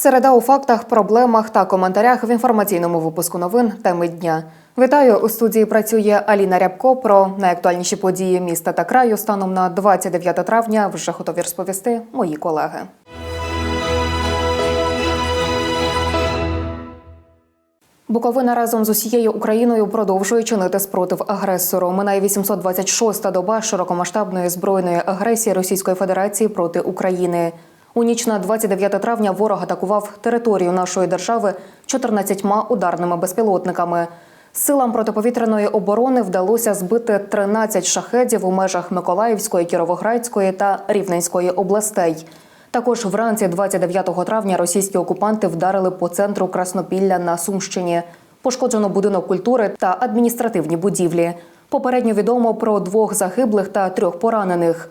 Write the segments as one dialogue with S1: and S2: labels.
S1: Середа у фактах, проблемах та коментарях в інформаційному випуску новин теми дня. Вітаю у студії. Працює Аліна Рябко. Про найактуальніші події міста та краю станом на 29 травня вже готові розповісти мої колеги. Буковина разом з усією Україною продовжує чинити спротив агресору. Минає 826-та доба широкомасштабної збройної агресії Російської Федерації проти України. У ніч на 29 травня ворог атакував територію нашої держави 14 ударними безпілотниками. Силам протиповітряної оборони вдалося збити 13 шахедів у межах Миколаївської, Кіровоградської та Рівненської областей. Також вранці 29 травня російські окупанти вдарили по центру Краснопілля на Сумщині. Пошкоджено будинок культури та адміністративні будівлі. Попередньо відомо про двох загиблих та трьох поранених.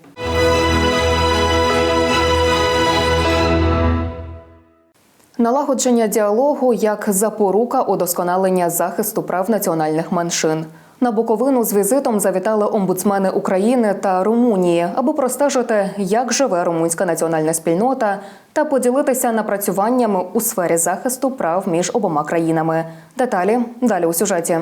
S1: Налагодження діалогу як запорука удосконалення захисту прав національних меншин. На Буковину з візитом завітали омбудсмени України та Румунії, аби простежити, як живе румунська національна спільнота, та поділитися напрацюваннями у сфері захисту прав між обома країнами. Деталі далі у сюжеті.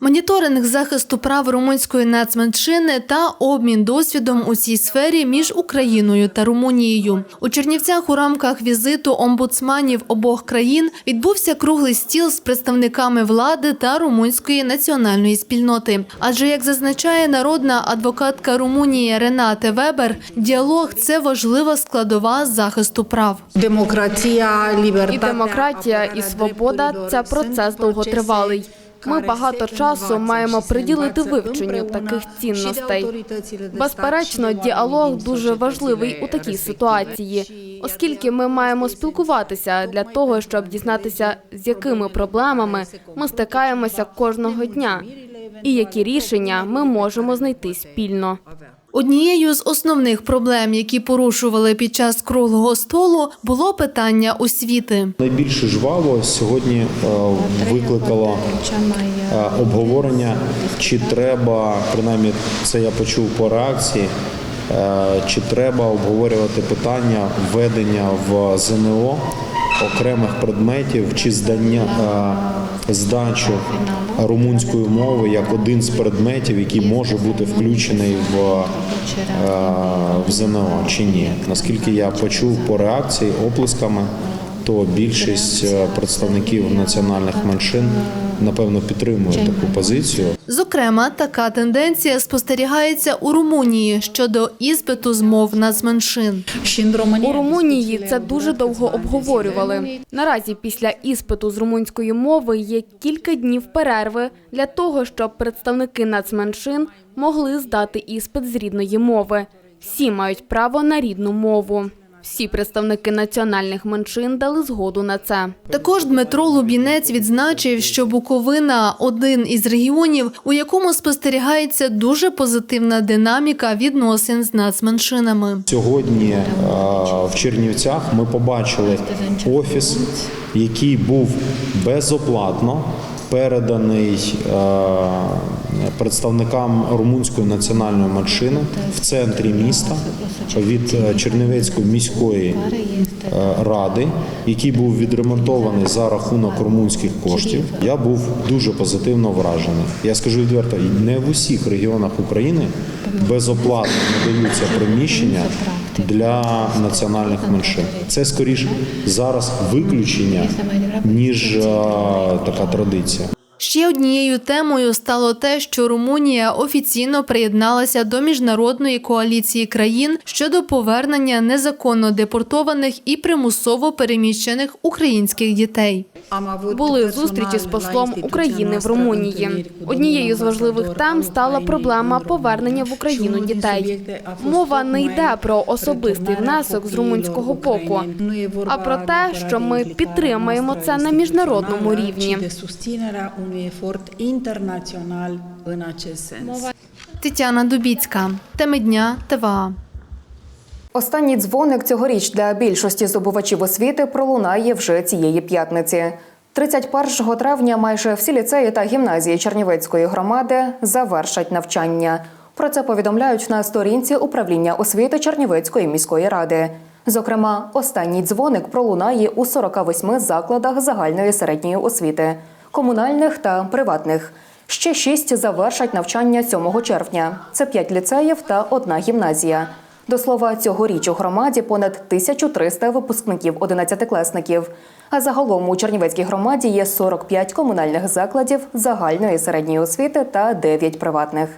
S2: Моніторинг захисту прав румунської нацменшини та обмін досвідом у цій сфері між Україною та Румунією. У Чернівцях у рамках візиту омбудсманів обох країн відбувся круглий стіл з представниками влади та румунської національної спільноти. Адже, як зазначає народна адвокатка Румунії Ренате Вебер, діалог це важлива складова захисту прав.
S3: Демократія,
S4: І демократія, і свобода це процес довготривалий. Ми багато часу маємо приділити вивченню таких цінностей. Безперечно, діалог дуже важливий у такій ситуації, оскільки ми маємо спілкуватися для того, щоб дізнатися, з якими проблемами ми стикаємося кожного дня, і які рішення ми можемо знайти спільно.
S2: Однією з основних проблем, які порушували під час круглого столу, було питання освіти.
S5: Найбільше жваво сьогодні е, викликало е, обговорення, чи треба, принаймні це я почув по реакції, е, чи треба обговорювати питання введення в ЗНО окремих предметів чи здання здачу румунської мови як один з предметів, який може бути включений в, е, в ЗНО чи ні. Наскільки я почув по реакції оплесками, то більшість е, представників національних меншин напевно підтримує таку позицію.
S2: Зокрема, така тенденція спостерігається у Румунії щодо іспиту з мов нацменшин.
S4: У Румунії це дуже довго обговорювали. Наразі після іспиту з румунської мови є кілька днів перерви для того, щоб представники нацменшин могли здати іспит з рідної мови. Всі мають право на рідну мову. Всі представники національних меншин дали згоду на це.
S2: Також Дмитро Лубінець відзначив, що Буковина один із регіонів, у якому спостерігається дуже позитивна динаміка відносин з нацменшинами.
S5: Сьогодні е, в Чернівцях ми побачили офіс, який був безоплатно переданий е, представникам румунської національної меншини в центрі міста від е, Чернівецької міської е, ради, який був відремонтований за рахунок румунських коштів. Я був дуже позитивно вражений. Я скажу відверто, не в усіх регіонах України безоплатно надаються приміщення для національних меншин. Це скоріш зараз виключення ніж е, така традиція.
S2: Ще однією темою стало те, що Румунія офіційно приєдналася до міжнародної коаліції країн щодо повернення незаконно депортованих і примусово переміщених українських дітей.
S4: Були зустрічі з послом України в Румунії. Однією з важливих тем стала проблема повернення в Україну дітей. Мова не йде про особистий внесок з румунського боку, а про те, що ми підтримаємо це на міжнародному рівні.
S3: Unui efort internațional în acest sens.
S2: Тетяна Дубіцька. Теми дня ТВА.
S1: Останній дзвоник цьогоріч для більшості здобувачів освіти пролунає вже цієї п'ятниці. 31 травня майже всі ліцеї та гімназії Чернівецької громади завершать навчання. Про це повідомляють на сторінці управління освіти Чернівецької міської ради. Зокрема, останній дзвоник пролунає у 48 закладах загальної середньої освіти, комунальних та приватних. Ще шість завершать навчання 7 червня. Це п'ять ліцеїв та одна гімназія. До слова, цьогоріч у громаді понад 1300 випускників 11-класників. А загалом у Чернівецькій громаді є 45 комунальних закладів загальної середньої освіти та 9 приватних.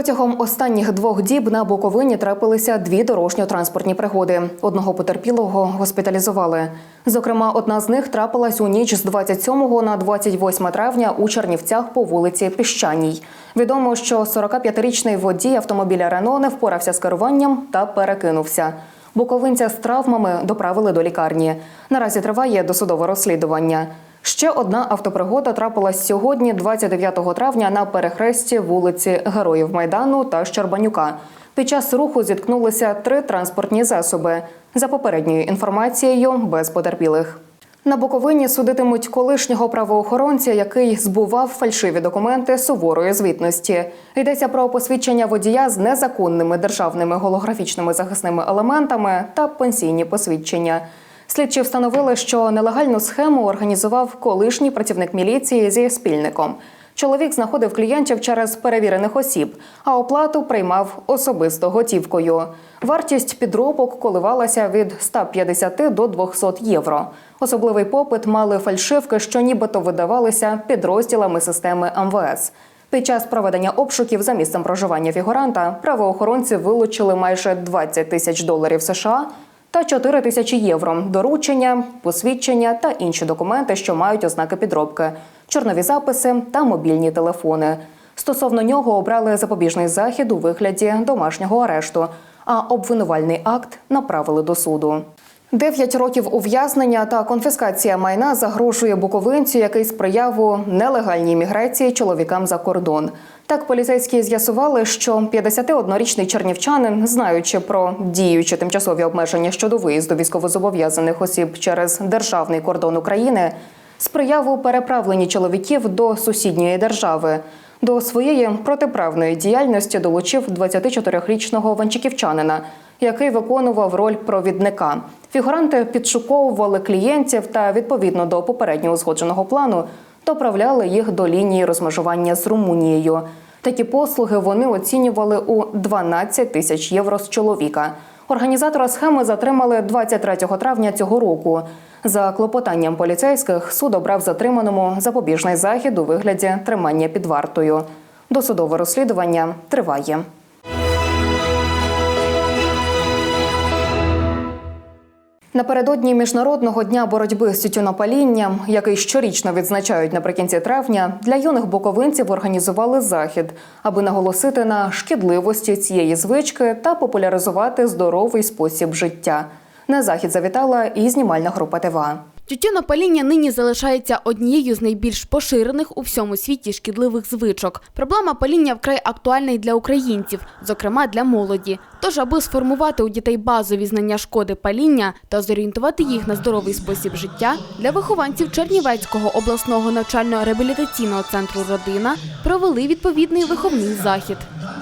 S1: Протягом останніх двох діб на Буковині трапилися дві дорожньо-транспортні пригоди. Одного потерпілого госпіталізували. Зокрема, одна з них трапилась у ніч з 27 на 28 травня у Чернівцях по вулиці Піщаній. Відомо, що 45-річний водій автомобіля Рено не впорався з керуванням та перекинувся. Буковинця з травмами доправили до лікарні. Наразі триває досудове розслідування. Ще одна автопригода трапилась сьогодні, 29 травня, на перехресті вулиці Героїв Майдану та Щербанюка. Під час руху зіткнулися три транспортні засоби. За попередньою інформацією, без потерпілих. На Буковині судитимуть колишнього правоохоронця, який збував фальшиві документи суворої звітності. Йдеться про посвідчення водія з незаконними державними голографічними захисними елементами та пенсійні посвідчення. Слідчі встановили, що нелегальну схему організував колишній працівник міліції зі спільником. Чоловік знаходив клієнтів через перевірених осіб, а оплату приймав особисто готівкою. Вартість підробок коливалася від 150 до 200 євро. Особливий попит мали фальшивки, що нібито видавалися підрозділами системи МВС. Під час проведення обшуків за місцем проживання фігуранта правоохоронці вилучили майже 20 тисяч доларів США та 4 тисячі євро, доручення, посвідчення та інші документи, що мають ознаки підробки, чорнові записи та мобільні телефони. Стосовно нього обрали запобіжний захід у вигляді домашнього арешту, а обвинувальний акт направили до суду. Дев'ять років ув'язнення та конфіскація майна загрожує буковинцю, який сприяв у нелегальній міграції чоловікам за кордон. Так поліцейські з'ясували, що 51-річний чернівчанин, знаючи про діючі тимчасові обмеження щодо виїзду військовозобов'язаних осіб через державний кордон України, сприяв у переправленні чоловіків до сусідньої держави. До своєї протиправної діяльності долучив 24-річного ванчиківчанина, який виконував роль провідника. Фігуранти підшуковували клієнтів та відповідно до попередньо узгодженого плану доправляли їх до лінії розмежування з Румунією. Такі послуги вони оцінювали у 12 тисяч євро з чоловіка. Організатора схеми затримали 23 травня цього року. За клопотанням поліцейських суд обрав затриманому запобіжний захід у вигляді тримання під вартою. Досудове розслідування триває. Напередодні міжнародного дня боротьби з тютюнопалінням, який щорічно відзначають наприкінці травня, для юних буковинців організували захід, аби наголосити на шкідливості цієї звички та популяризувати здоровий спосіб життя. На захід завітала і знімальна група ТВА.
S4: Тютюнопаління нині залишається однією з найбільш поширених у всьому світі шкідливих звичок. Проблема паління вкрай актуальна й для українців, зокрема для молоді. Тож, аби сформувати у дітей базові знання шкоди паління та зорієнтувати їх на здоровий спосіб життя, для вихованців Чернівецького обласного навчально-реабілітаційного центру Родина провели відповідний виховний захід.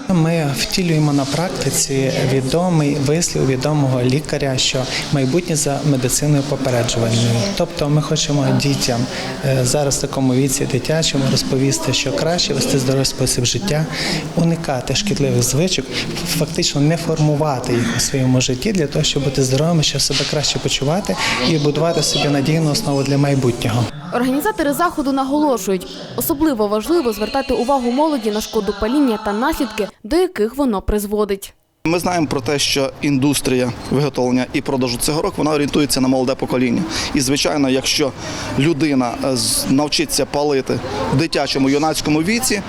S6: Ми втілюємо на практиці відомий вислів відомого лікаря, що майбутнє за медициною попереджувальною. Тобто, ми хочемо дітям е, зараз в такому віці дитячому розповісти, що краще вести здоровий спосіб життя, уникати шкідливих звичок, фактично не формувати їх у своєму житті для того, щоб бути здоровими, щоб себе краще почувати і будувати собі надійну основу для майбутнього.
S4: Організатори заходу наголошують, особливо важливо звертати увагу молоді на шкоду паління та наслідки, до яких воно призводить.
S7: Ми знаємо про те, що індустрія виготовлення і продажу цигарок вона орієнтується на молоде покоління. І звичайно, якщо людина е, навчиться палити в дитячому юнацькому віці,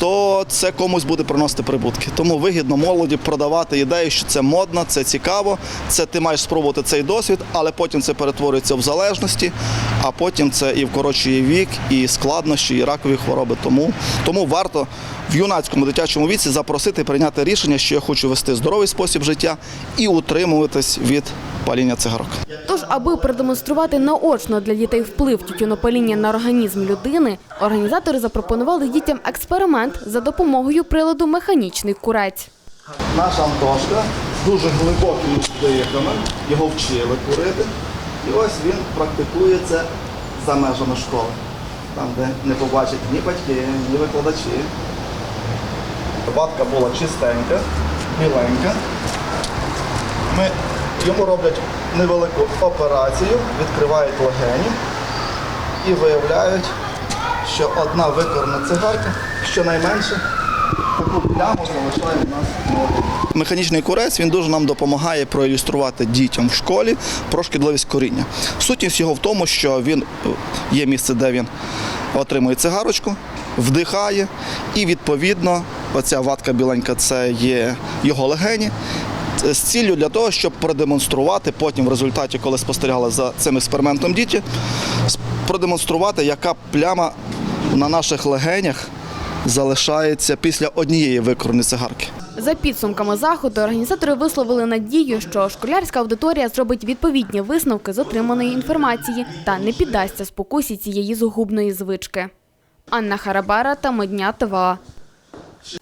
S7: то це комусь буде приносити прибутки. Тому вигідно молоді продавати ідею, що це модно, це цікаво, це ти маєш спробувати цей досвід, але потім це перетворюється в залежності, а потім це і вкорочує вік, і складнощі, і ракові хвороби. Тому, тому варто в юнацькому дитячому віці запросити прийняти рішення, що я хочу вести здоровий спосіб життя і утримуватись від паління цигарок.
S4: Тож, аби продемонструвати наочно для дітей вплив тютюнопаління на організм людини, організатори запропонували дітям експеримент за допомогою приладу механічний курець.
S7: Наша Антошка дуже глибокими вдихами, його вчили курити. І ось він практикує це за межами школи, там, де не побачать ні батьки, ні викладачі. Ватка була чистенька, біленька. Ми йому роблять невелику операцію, відкривають легені і виявляють, що одна викорна цигарка щонайменше таку пляму залишає в нас на одній. Механічний курець він дуже нам допомагає проілюструвати дітям в школі про шкідливість коріння. Сутність його в тому, що він е, є місце, де він отримує цигарочку, вдихає, і відповідно оця ватка біленька це є його легені. З ціллю для того, щоб продемонструвати потім в результаті, коли спостерігали за цим експериментом діти, продемонструвати, яка пляма на наших легенях залишається після однієї викорної цигарки.
S4: За підсумками заходу організатори висловили надію, що школярська аудиторія зробить відповідні висновки з отриманої інформації та не піддасться спокусі цієї згубної звички. Анна Харабара та Модня ТВА.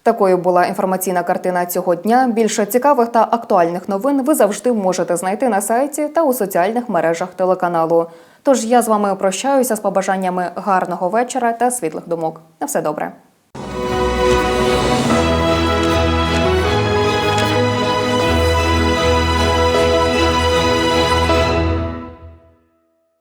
S1: Такою була інформаційна картина цього дня. Більше цікавих та актуальних новин ви завжди можете знайти на сайті та у соціальних мережах телеканалу. Тож я з вами прощаюся з побажаннями гарного вечора та світлих думок. На все добре.